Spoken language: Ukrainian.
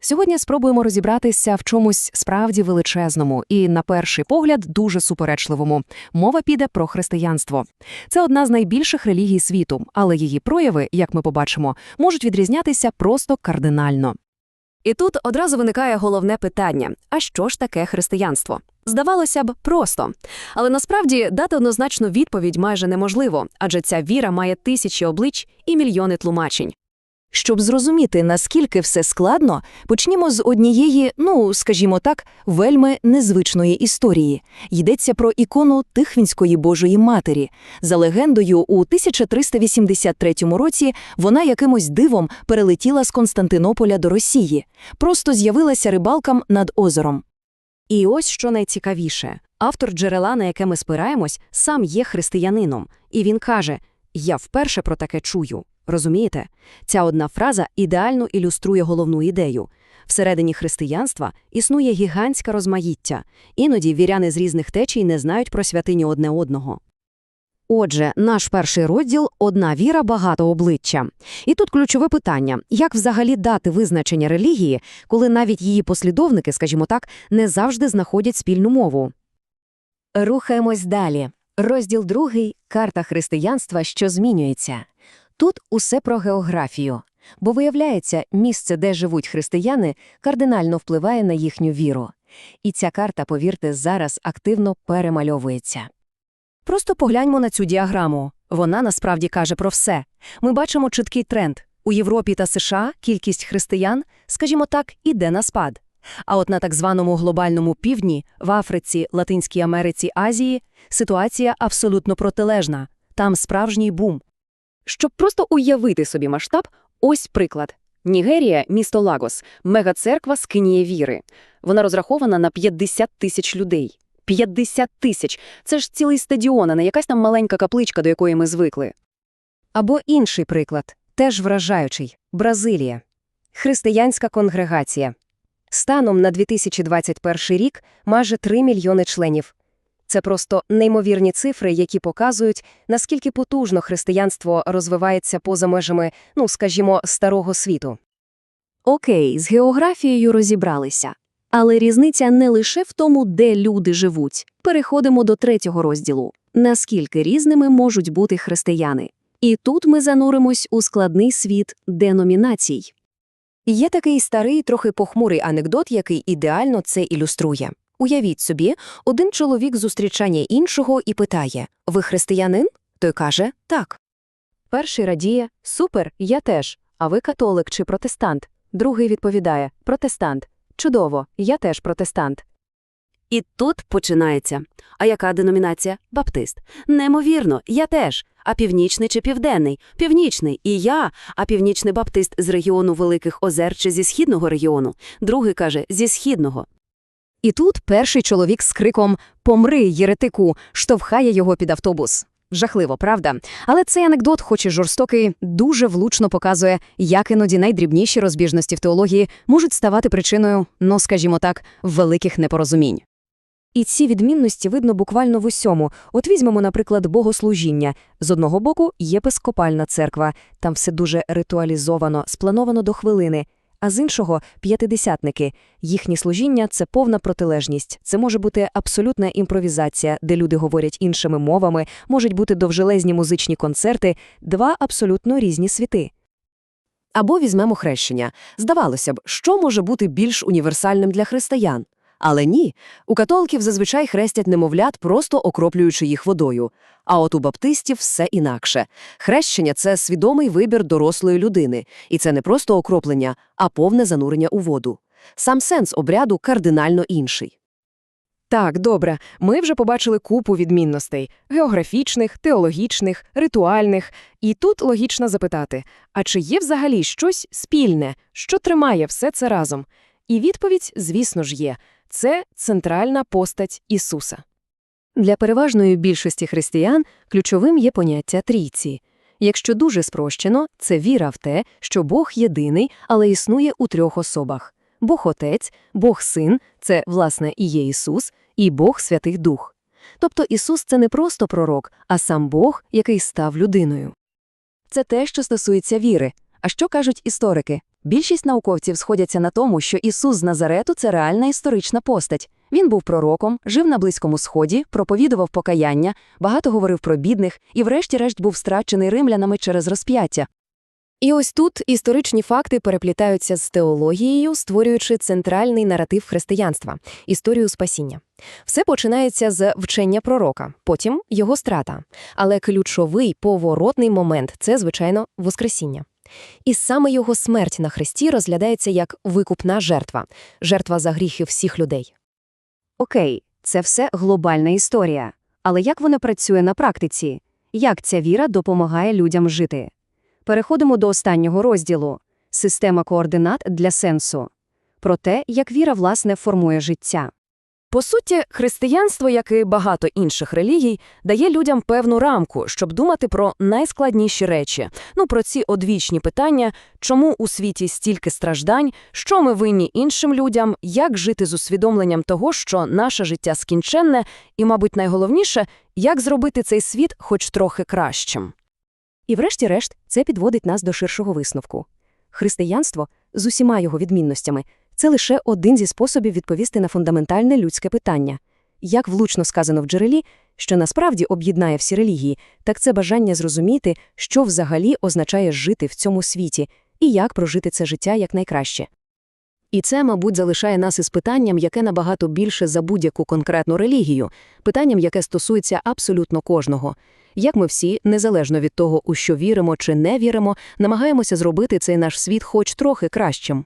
Сьогодні спробуємо розібратися в чомусь справді величезному і, на перший погляд, дуже суперечливому. Мова піде про християнство. Це одна з найбільших релігій світу, але її прояви, як ми побачимо, можуть відрізнятися просто кардинально. І тут одразу виникає головне питання: а що ж таке християнство? Здавалося б, просто. Але насправді дати однозначну відповідь майже неможливо, адже ця віра має тисячі облич і мільйони тлумачень. Щоб зрозуміти, наскільки все складно, почнімо з однієї, ну, скажімо так, вельми незвичної історії. Йдеться про ікону Тихвінської Божої Матері. За легендою, у 1383 році вона якимось дивом перелетіла з Константинополя до Росії. Просто з'явилася рибалкам над озером. І ось що найцікавіше. Автор джерела, на яке ми спираємось, сам є християнином. І він каже, я вперше про таке чую. Розумієте? Ця одна фраза ідеально ілюструє головну ідею. Всередині християнства існує гігантське розмаїття. Іноді віряни з різних течій не знають про святиню одне одного. Отже, наш перший розділ – одна віра, багато обличчя. І тут ключове питання – як взагалі дати визначення релігії, коли навіть її послідовники, скажімо так, не завжди знаходять спільну мову? Рухаємось далі. Розділ другий – карта християнства, що змінюється. Тут усе про географію. Бо, виявляється, місце, де живуть християни, кардинально впливає на їхню віру. І ця карта, повірте, зараз активно перемальовується. Просто погляньмо на цю діаграму. Вона насправді каже про все. Ми бачимо чіткий тренд. У Європі та США кількість християн, скажімо так, іде на спад. А от на так званому глобальному півдні, в Африці, Латинській Америці, Азії, ситуація абсолютно протилежна. Там справжній бум. Щоб просто уявити собі масштаб, ось приклад. Нігерія, місто Лагос, мегацерква скиніє віри. Вона розрахована на 50 тисяч людей. 50 тисяч! Це ж цілий стадіон, а не якась там маленька капличка, до якої ми звикли. Або інший приклад, теж вражаючий – Бразилія. Християнська конгрегація. Станом на 2021 рік майже 3 мільйони членів. Це просто неймовірні цифри, які показують, наскільки потужно християнство розвивається поза межами, ну, скажімо, старого світу. Окей, з географією розібралися. Але різниця не лише в тому, де люди живуть. Переходимо до третього розділу. Наскільки різними можуть бути християни? І тут ми зануримось у складний світ деномінацій. Є такий старий, трохи похмурий анекдот, який ідеально це ілюструє. Уявіть собі, один чоловік зустрічає іншого і питає «Ви християнин?» Той каже «Так». Перший радіє «Супер, я теж. А ви католик чи протестант?» Другий відповідає «Протестант. Чудово, я теж протестант». І тут починається. А яка деномінація? Баптист. Неймовірно, я теж. А північний чи південний? Північний. І я, а північний баптист з регіону Великих Озер чи зі східного регіону. Другий каже зі східного. І тут перший чоловік з криком «Помри, єретику!» штовхає його під автобус. Жахливо, правда? Але цей анекдот, хоч і жорстокий, дуже влучно показує, як іноді найдрібніші розбіжності в теології можуть ставати причиною, ну, скажімо так, великих непорозумінь. І ці відмінності видно буквально в усьому. От візьмемо, наприклад, богослужіння. З одного боку, єпископальна церква, там все дуже ритуалізовано, сплановано до хвилини. А з іншого – п'ятидесятники. Їхнє служіння – це повна протилежність. Це може бути абсолютна імпровізація, де люди говорять іншими мовами, можуть бути довжелезні музичні концерти, два абсолютно різні світи. Або візьмемо хрещення. Здавалося б, що може бути більш універсальним для християн? Але ні, у католиків зазвичай хрестять немовлят, просто окроплюючи їх водою. А от у баптистів все інакше. Хрещення – це свідомий вибір дорослої людини. І це не просто окроплення, а повне занурення у воду. Сам сенс обряду кардинально інший. Так, добре, ми вже побачили купу відмінностей – географічних, теологічних, ритуальних. І тут логічно запитати, а чи є взагалі щось спільне, що тримає все це разом? І відповідь, звісно ж, є – це центральна постать Ісуса. Для переважної більшості християн ключовим є поняття трійці. Якщо дуже спрощено, це віра в те, що Бог єдиний, але існує у трьох особах. Бог Отець, Бог Син – це, власне, і є Ісус, і Бог Святий Дух. Тобто Ісус – це не просто пророк, а сам Бог, який став людиною. Це те, що стосується віри. А що кажуть історики? Більшість науковців сходяться на тому, що Ісус з Назарету – це реальна історична постать. Він був пророком, жив на Близькому Сході, проповідував покаяння, багато говорив про бідних і врешті-решт був страчений римлянами через розп'яття. І ось тут історичні факти переплітаються з теологією, створюючи центральний наратив християнства – історію спасіння. Все починається з вчення пророка, потім його страта. Але ключовий поворотний момент – це, звичайно, Воскресіння. І саме його смерть на хресті розглядається як викупна жертва – жертва за гріхи всіх людей. Окей, це все глобальна історія. Але як вона працює на практиці? Як ця віра допомагає людям жити? Переходимо до останнього розділу – система координат для сенсу. Про те, як віра, власне, формує життя. По суті, християнство, як і багато інших релігій, дає людям певну рамку, щоб думати про найскладніші речі. Ну, про ці одвічні питання, чому у світі стільки страждань, що ми винні іншим людям, як жити з усвідомленням того, що наше життя скінченне, і, мабуть, найголовніше, як зробити цей світ хоч трохи кращим. І врешті-решт це підводить нас до ширшого висновку. Християнство з усіма його відмінностями це лише один зі способів відповісти на фундаментальне людське питання. Як влучно сказано в джерелі, що насправді об'єднає всі релігії, так це бажання зрозуміти, що взагалі означає жити в цьому світі і як прожити це життя якнайкраще. І це, мабуть, залишає нас із питанням, яке набагато більше за будь-яку конкретну релігію, питанням, яке стосується абсолютно кожного. Як ми всі, незалежно від того, у що віримо чи не віримо, намагаємося зробити цей наш світ хоч трохи кращим.